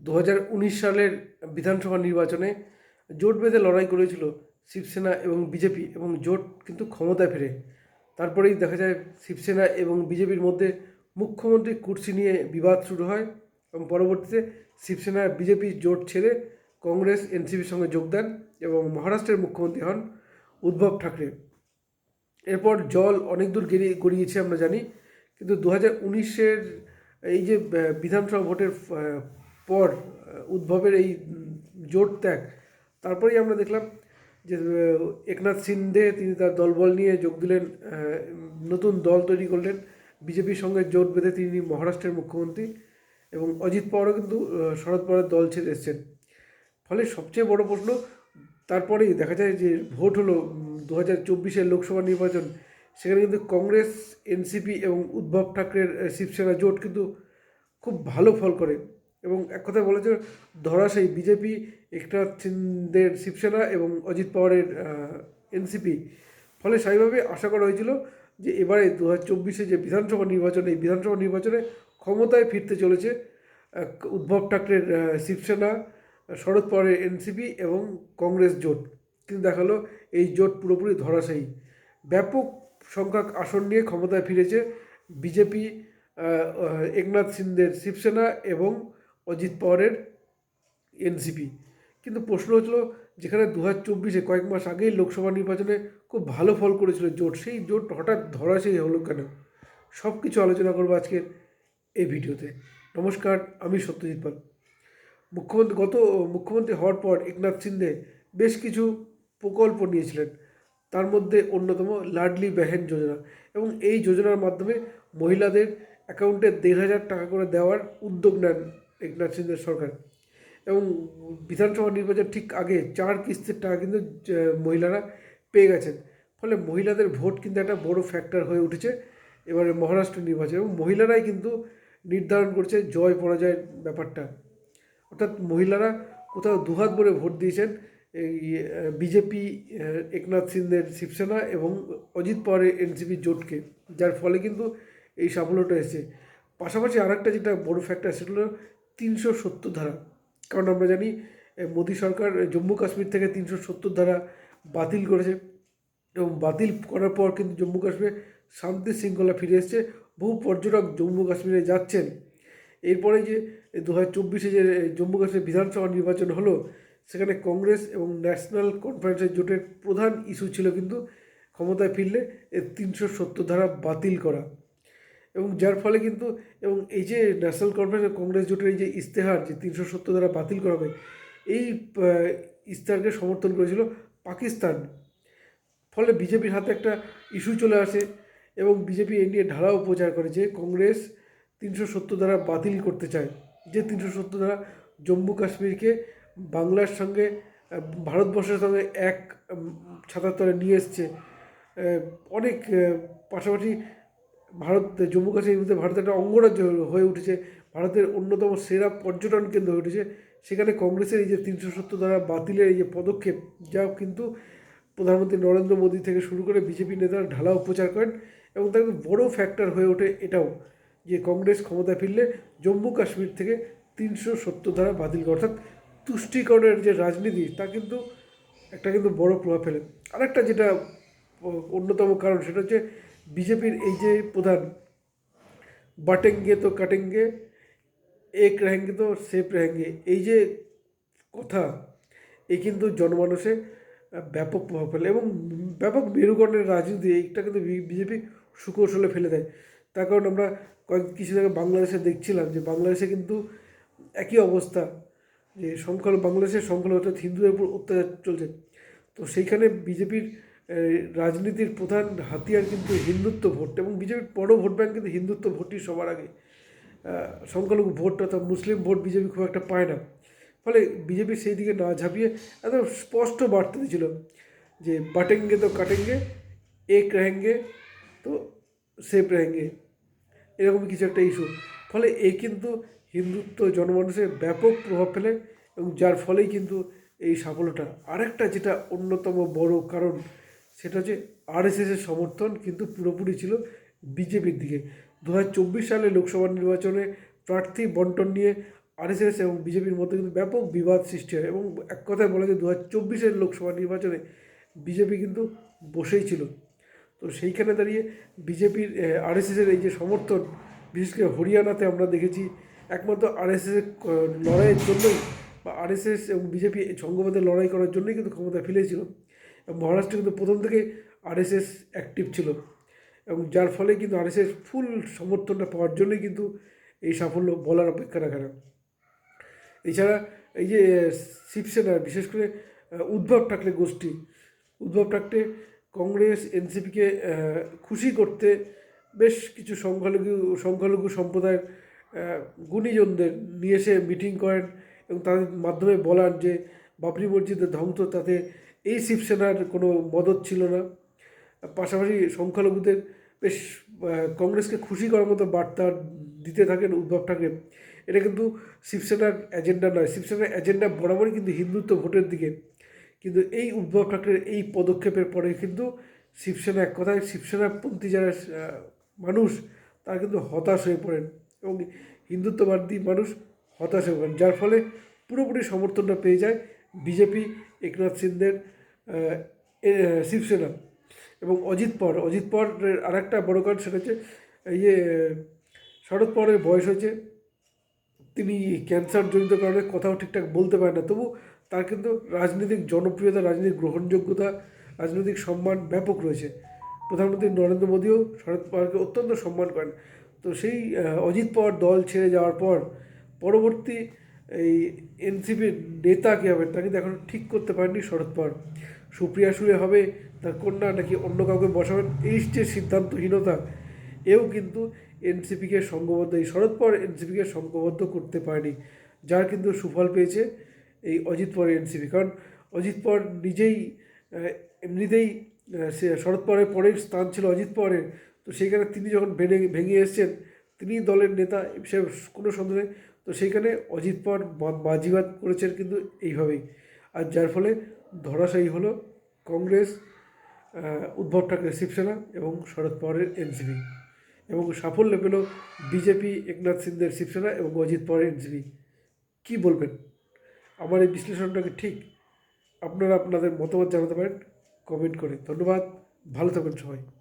দু হাজার উনিশ সালের বিধানসভা নির্বাচনে জোট বেঁধে লড়াই করেছিল শিবসেনা এবং বিজেপি এবং জোট কিন্তু ক্ষমতায় ফেরে। তারপরেই দেখা যায় শিবসেনা এবং বিজেপির মধ্যে মুখ্যমন্ত্রী কুর্সি নিয়ে বিবাদ শুরু হয় এবং পরবর্তীতে শিবসেনা, বিজেপি জোট ছেড়ে কংগ্রেস, এনসিপির সঙ্গে যোগ দেন এবং মহারাষ্ট্রের মুখ্যমন্ত্রী হন উদ্ধব ঠাকরে। এরপর জল অনেক দূর গড়িয়ে গড়িয়েছে আমরা জানি, কিন্তু দু হাজার উনিশের এই যে বিধানসভা ভোটের পর উদ্ভবের এই জোট ত্যাগ। তারপরেই আমরা দেখলাম যে একনাথ সিন্ধে তিনি তার দলবল নিয়ে যোগ দিলেন নতুন দল তৈরি করলেন। বিজেপির সঙ্গে জোট বেঁধে তিনি মহারাষ্ট্রের মুখ্যমন্ত্রী এবং অজিত পাওয়ারও কিন্তু শরদ পাওয়ারের দল ছেড়ে এসছেন। ফলে সবচেয়ে বড় প্রশ্ন, তারপরেই দেখা যায় যে, ভোট হলো দু হাজার চব্বিশের লোকসভা নির্বাচন। সেখানে কিন্তু কংগ্রেস, এনসিপি এবং উদ্ধব ঠাকরের শিবসেনা জোট কিন্তু খুব ভালো ফল করে। এবং এক কথায় বলা যায় ধরাশায়ী বিজেপি একনাথ সিন্ধের শিবসেনা এবং অজিত পাওয়ারের এনসিপি। ফলে স্বাভাবিকভাবে আশা করা হয়েছিল যে এবারে দু চব্বিশে যে বিধানসভা নির্বাচন এই বিধানসভা নির্বাচনে ক্ষমতায় ফিরতে চলেছে আহ, উদ্ধব ঠাকরের শিবসেনা শরদ পাওয়ারের এনসিপি এবং কংগ্রেস জোট। কিন্তু দেখাল এই জোট পুরোপুরি ধরাশায়ী। ব্যাপক সংখ্যক আসন নিয়ে ক্ষমতায় ফিরেছে বিজেপি একনাথ সিন্ধের শিবসেনা এবং অজিত পাওয়ারের এনসিপি। কিন্তু প্রশ্ন হচ্ছিল, যেখানে দু হাজার চব্বিশে কয়েক মাস আগেই লোকসভা নির্বাচনে খুব ভালো ফল করেছিল জোট, সেই জোট হঠাৎ ধরাশায়ী হলো কেন? সব কিছু আলোচনা করব আজকের এই ভিডিওতে। নমস্কার, আমি সত্যজিৎ পাল। মুখ্যমন্ত্রী, গত মুখ্যমন্ত্রী হওয়ার পর একনাথ সিন্ধে বেশ কিছু প্রকল্প নিয়েছিলেন। তার মধ্যে অন্যতম লাডলি বেহেন যোজনা এবং এই যোজনার মাধ্যমে মহিলাদের অ্যাকাউন্টে দেড় হাজার টাকা করে দেওয়ার উদ্যোগ নেন একনাথ সিন্ধের সরকার। এবং বিধানসভা নির্বাচন ঠিক আগে চার কিস্তির টাকা কিন্তু মহিলারা পেয়ে গেছেন। ফলে মহিলাদের ভোট কিন্তু একটা বড় ফ্যাক্টর হয়ে উঠেছে এবারে মহারাষ্ট্র নির্বাচন। এবং মহিলারাই কিন্তু নির্ধারণ করছে জয় পরাজয়ের ব্যাপারটা। অর্থাৎ মহিলারা কোথাও দুহাত ভরে ভোট দিয়েছেন এই বিজেপি একনাথ সিন্ধের শিবসেনা এবং অজিত পাওয়ারের এনসিপি জোটকে, যার ফলে কিন্তু এই সাফল্যটা এসেছে। পাশাপাশি আরেকটা যেটা বড় ফ্যাক্টর সেটা হলো তিনশো সত্তর ধারা। কারণ আমরা জানি মোদী সরকার জম্মু কাশ্মীর থেকে তিনশো সত্তর ধারা বাতিল করেছে। এবং বাতিল করার পর কিন্তু জম্মু কাশ্মীরে শান্তি শৃঙ্খলা ফিরে এসেছে। বহু পর্যটক জম্মু কাশ্মীরে যাচ্ছেন। এরপরে যে দু হাজার চব্বিশে যে জম্মু কাশ্মীর বিধানসভা নির্বাচন হলো, সেখানে কংগ্রেস এবং ন্যাশনাল কনফারেন্সের জোটের প্রধান ইস্যু ছিল কিন্তু ক্ষমতায় ফিরলে তিনশো সত্তর ধারা বাতিল করা। এবং যার ফলে কিন্তু এবং এই যে ন্যাশনাল কনফারেন্স কংগ্রেস জোটের এই যে ইস্তেহার যে তিনশো সত্তর দ্বারা বাতিল করা হবে এই আহ, ইস্তেহারকে সমর্থন করেছিল পাকিস্তান। ফলে বিজেপির হাতে একটা ইস্যু চলে আসে এবং বিজেপি এই নিয়ে ঢালাও প্রচার করে যে কংগ্রেস তিনশো সত্তর দ্বারা বাতিল করতে চায়। যে তিনশো সত্তর দ্বারা জম্মু কাশ্মীরকে বাংলার সঙ্গে ভারতবর্ষের সঙ্গে এক ছাতার তলে নিয়ে এসছে। অনেক পাশাপাশি ভারত, জম্মু কাশ্মীর মধ্যে ভারতের একটা অঙ্গরাজ্য হয়ে উঠেছে। ভারতের অন্যতম সেরা পর্যটন কেন্দ্র হয়ে উঠেছে। সেখানে কংগ্রেসের এই যে তিনশো সত্তর দ্বারা বাতিলের এই যে পদক্ষেপ, যা কিন্তু প্রধানমন্ত্রী নরেন্দ্র মোদী থেকে শুরু করে বিজেপি নেতারা ঢালাও প্রচার করেন এবং তার বড় ফ্যাক্টর হয়ে ওঠে এটাও, যে কংগ্রেস ক্ষমতায় ফিরলে জম্মু কাশ্মীর থেকে তিনশো সত্তর ধারা বাতিল করে। অর্থাৎ তুষ্টিকরণের যে রাজনীতি, তা কিন্তু একটা কিন্তু বড় প্রভাব ফেলে। আরেকটা যেটা অন্যতম কারণ, সেটা হচ্ছে বিজেপির এই যে প্রধান বাটেঙ্গে তো কাটেঙ্গে এক রেহেঙ্গে তো সেফ রেহেঙ্গে এই যে কথা এই কিন্তু জনমানসে আহ, ব্যাপক প্রভাব ফেলে এবং ব্যাপক মেরুকরণের রাজনীতি এইটা কিন্তু বিজেপি সুকৌশলে ফেলে দেয়। তার কারণ আমরা কয়েক কিছু আগে বাংলাদেশে দেখছিলাম যে বাংলাদেশে কিন্তু একই অবস্থা যে সংখ্যালঘু বাংলাদেশের সংখ্যালঘু অর্থাৎ হিন্দুদের উপর অত্যাচার চলছে। তো সেইখানে বিজেপির রাজনীতির প্রধান হাতিয়ার কিন্তু হিন্দুত্ব ভোট এবং বিজেপির বড় ভোট ব্যাংক কিন্তু হিন্দুত্ব ভোটই সবার আগে। সংখ্যালঘু ভোট অর্থাৎ মুসলিম ভোট বিজেপি খুব একটা পায় না। ফলে বিজেপি সেই দিকে না ঝাঁপিয়ে একদম স্পষ্ট বার্তা দিয়েছিল যে বাটেঙ্গে তো কাটেঙ্গে, এক রেহেঙ্গে তো সেপ রেহেঙ্গে। এরকম কিছু একটা ইস্যু। ফলে এই কিন্তু হিন্দুত্ব জনমানুষের ব্যাপক প্রভাব ফেলে এবং যার ফলেই কিন্তু এই সাফল্যটা। আরেকটা যেটা অন্যতম বড় কারণ সেটা হচ্ছে আরএসএসের সমর্থন কিন্তু পুরোপুরি ছিল বিজেপির দিকে। দু হাজার চব্বিশ সালে লোকসভা নির্বাচনে প্রার্থী বন্টন নিয়ে আরএসএস এবং বিজেপির মধ্যে কিন্তু ব্যাপক বিবাদ সৃষ্টি হয় এবং এক কথায় বলা যায় দু হাজার লোকসভা নির্বাচনে বিজেপি কিন্তু বসেই ছিল। তো সেইখানে দাঁড়িয়ে বিজেপির আরএসএসের এই যে সমর্থন, বিশেষ করে হরিয়ানাতে আমরা দেখেছি একমাত্র আরএসএসের লড়াইয়ের জন্যই বা আরএসএস এবং বিজেপি সংঘবদ্ধ লড়াই করার জন্যই কিন্তু ক্ষমতা ফিরেছিল। এবং মহারাষ্ট্রে কিন্তু প্রথম থেকে আরএসএস অ্যাক্টিভ ছিল। এবং যার ফলে কিন্তু আরএসএস ফুল সমর্থনটা পাওয়ার জন্যই কিন্তু এই সাফল্য বলার অপেক্ষা রাখে না। এছাড়া এই যে শিবসেনা, বিশেষ করে উদ্ভব ঠাকরে গোষ্ঠী উদ্ভব ঠাকরে কংগ্রেস এনসিপিকে খুশি করতে বেশ কিছু সংখ্যালঘু সংখ্যালঘু সম্প্রদায়ের গুণীজনদের নিয়ে এসে মিটিং করেন এবং তাদের মাধ্যমে বলার যে, বাবরি মসজিদের ধ্বংস, তাতে এই শিবসেনার কোনো মদত ছিল না। পাশাপাশি সংখ্যালঘুদের বেশ কংগ্রেসকে খুশি করার মতো বার্তা দিতে থাকেন উদ্ধব ঠাকরে। এটা কিন্তু শিবসেনার এজেন্ডা নয়। শিবসেনার এজেন্ডা বরাবরই কিন্তু হিন্দুত্ব ভোটের দিকে। কিন্তু এই উদ্ধব ঠাকরের এই পদক্ষেপের পরে কিন্তু শিবসেনা এক কথায় শিবসেনাপন্থী যারা মানুষ তারা কিন্তু হতাশ হয়ে পড়েন এবং হিন্দুত্ববাদী মানুষ হতাশ হয়ে পড়েন। যার ফলে পুরোপুরি সমর্থনটা পেয়ে যায় বিজেপি একনাথ আহ, শিবসেনা এবং অজিত পর, অজিত পরের আরেকটা বড় কারণ সেটা হচ্ছে, এই যে শরদ পরের বয়স হয়েছে, তিনি ক্যান্সারজনিত কারণে কথাও ঠিকঠাক বলতে পারেন না, তবু তার কিন্তু রাজনৈতিক জনপ্রিয়তা, রাজনৈতিক গ্রহণযোগ্যতা, রাজনৈতিক সম্মান ব্যাপক রয়েছে। প্রধানমন্ত্রী নরেন্দ্র মোদীও শরদ পাওয়ারকে অত্যন্ত সম্মান করেন। তো সেই অজিত পাওয়ার দল ছেড়ে যাওয়ার পর পরবর্তী এই এনসিপির নেতা কী হবে তা কিন্তু এখন ঠিক করতে পারেননি শরদ পাওয়ার সুপ্রিয়া সুরে হবে, তার কন্যা নাকি অন্য কাউকে বসাবেন? এই যে সিদ্ধান্তহীনতা। এও কিন্তু এনসিপিকে সংঘবদ্ধ এই শরদ পাওয়ার এনসিপিকে সংঘবদ্ধ করতে পারেনি, যার কিন্তু সুফল পেয়েছে এই অজিত পাওয়ার এনসিপি। কারণ অজিত পাওয়ার নিজেই এমনিতেই সে শরদ পাওয়ারের পরেই স্থান ছিল অজিত পরের। তো সেইখানে তিনি যখন ভেঙে ভেঙে এসছেন, তিনি দলের নেতা, সে কোনো সন্দেহ তো সেইখানে অজিত বা- বাজিবাদ করেছেন কিন্তু এইভাবেই। আর যার ফলে ধরাশায়ী হলো কংগ্রেস উদ্ভব ঠাকরে শিবসেনা এবং শরদ পাওয়ারের এনসিপি এবং সাফল্য পেল বিজেপি, একনাথ সিন্ধের শিবসেনা এবং অজিত পাওয়ারের এনসিপি। কী বলবেন? আমার এই বিশ্লেষণটাকে ঠিক? আপনারা আপনাদের মতামত জানাতে পারেন, কমেন্ট করে। ধন্যবাদ, ভালো থাকবেন সবাই।